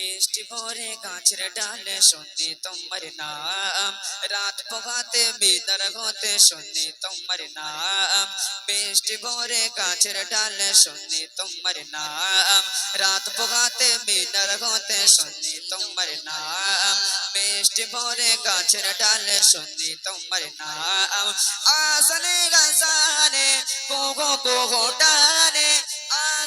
মিষ্টি ভরে গাছের ডালে শুনি তোমার নাম। রাত পোহাতে বিদার হতে শুনি তোমার নাম। মিষ্টি ভরে গাছের ডালে শুনি তোমার নাম। রাত পোহাতে বিদার হতে শুনি তোমার নাম। মিষ্টি ভরে গাছের ডালে শুনি তোমার নাম। আসনে গাছানে কোগো কোগো টানে।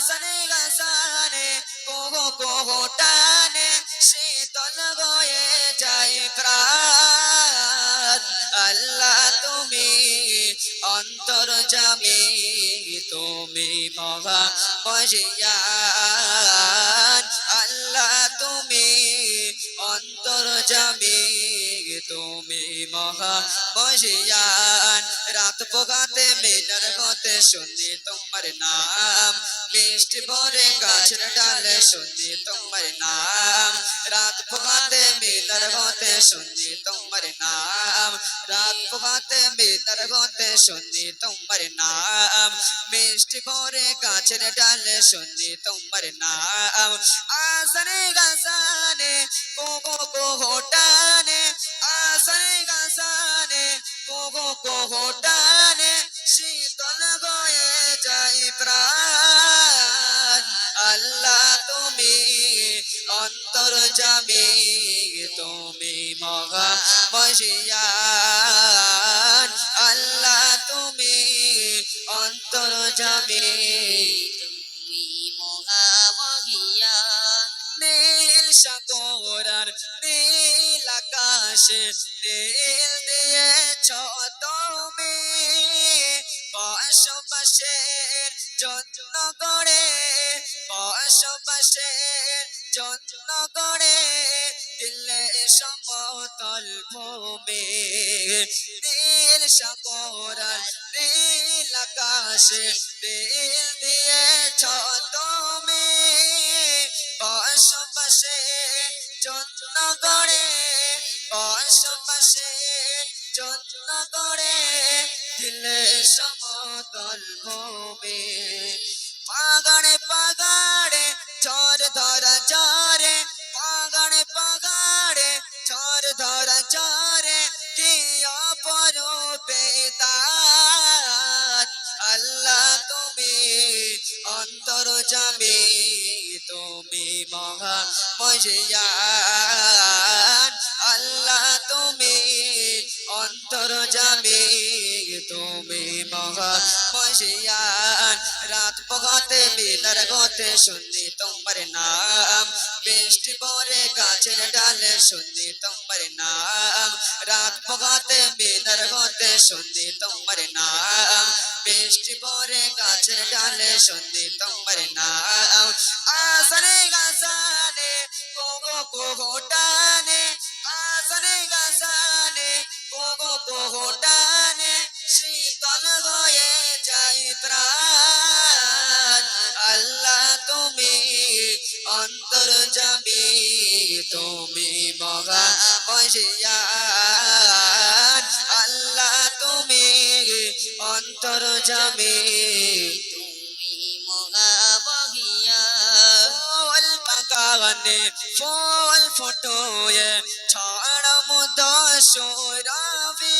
আসনে গাছানে কোগো কোগো টানে শীতল গয়ে যাই প্রাণ। আল্লাহ তুমি অন্তর জামি, তুমি মহা মজিয়ান। আল্লাহ তুমি অন্তর জামি, তুমি মহা মজিয়ান। রাত পোগাতে মেলার গতে শুনি তোমার নাম। মিষ্টি ভরে গাছের ডালে শুনি তোমার নাম। রাত পোগাতে মেলার গতে শুনি তোমার নাম। রাত পোগাতে মেলার গতে শুনি তোমার নাম। মিষ্টি ভরে গাছের ডালে শুনি তোমার নাম। আসনে গাছানে কোগো কোগো টানে আসনে গাছানে কোগো কোগো টানে শীতল গয়ে যাই প্রাণ। আল্লাহ তুমি অন্তর তুমি মগা মজিয়ান আল্লাহ তুমি অন্তর জামি তুমি নীল সাগরার নীল আকাশে নীল দিয়েছ তুমি। বসবাসের জন্য গড়ে, বসবাসের জন্য গড়ে দিলে সমতল ভূমি। নীল সাগরার নীল আকাশে নীল দিয়েছ তুমি। বসবাসে জন্য গড়ে বসবাসে জন্য গড়ে দিলে সমতল ভূমি। পাগাড়ে পাগাড়ে চর ধরা চরে পাগাড়ে পাগাড়ে চর ধরা চরে কি মজিয়ান আল্লাহ, তুমি অন্তর জামি, তুমি মহা মজিয়ান রাত পগতে বিদার গতে শুনি তোমার নাম। বৃষ্টি পরে গাছের ডালে শুনি তোমার নাম। রাত পগতে বিদার গতে শুনি তোমার নাম। বৃষ্টি পরে গাছের ডালে শুনি তোমার নাম। প্রাণ আল্লাহ তুমি অন্তর যাবি তুমি মগা মজিয়ান আল্লাহ তুমি অন্তর যাবি তুমি ফুল বাগানে ফুল ফটোয়ে ছড় মুদ সৌরভি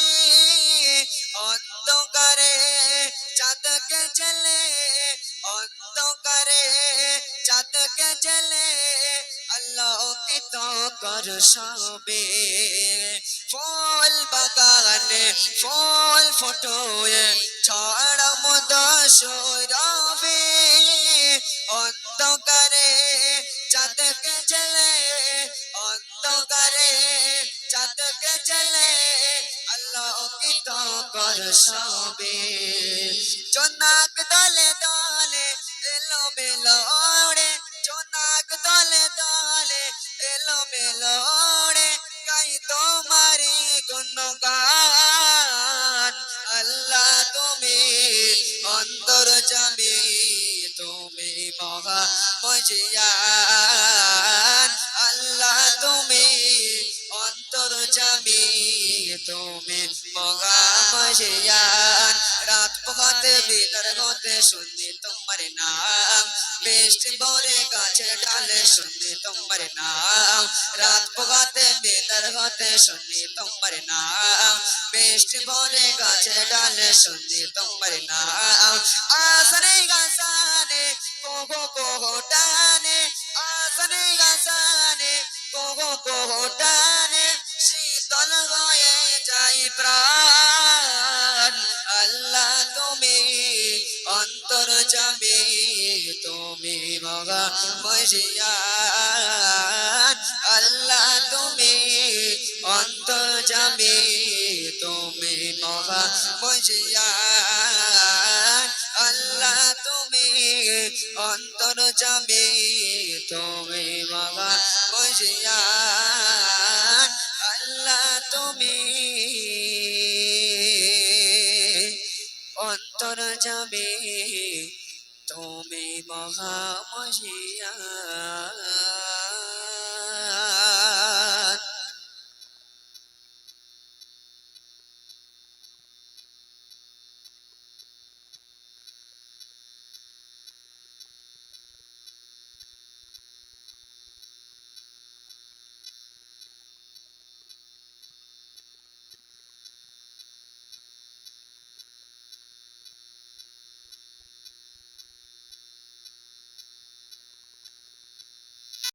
কর সবে। ফুল বাগানে, ফুল ফটোয়ে ছড় মুদ সৌরভি অন্ধকারে চাঁদকে জেলে অন্ধকারে চাঁদকে জেলে আলোকিত কর সবে। জোনাক দলে দলে এলো মেলোড়ে জোনাক দলে দলে এলো মেলোড়ে গাই তোমারি গুণগান। আল্লাহ তুমি অন্তর জামি, তুমি মহা মজিয়ান। আল্লাহ তুমি অন্তর জামি, তুমি মহা মজিয়ান। রাত পোহাতে বিদার গত হতে শুনি তোমার নাম বৃষ্টি ভরে গাছে ডালে শুনি তোমার নাম রাত পোগাতে বেদার হতে শুনি তোমার নাম বৃষ্টি ভরে গাছে ডালে শুনি তোমার নাম আসরে গাছানে কোহো কোহো টানে আসরে গাছানে কোহো কোহো টানে শীতল হয়ে যাই প্রাণ যাবে তুমি মগা মজিয়ান আল্লাহ তুমি অন্তর যাবে তুমি মগা মজিয়ান আল্লাহ তুমি অন্তর যাবে তুমি মগা মজিয়ান আল্লাহ তুমি অন্তর যাবে তুমি মহামহিয়া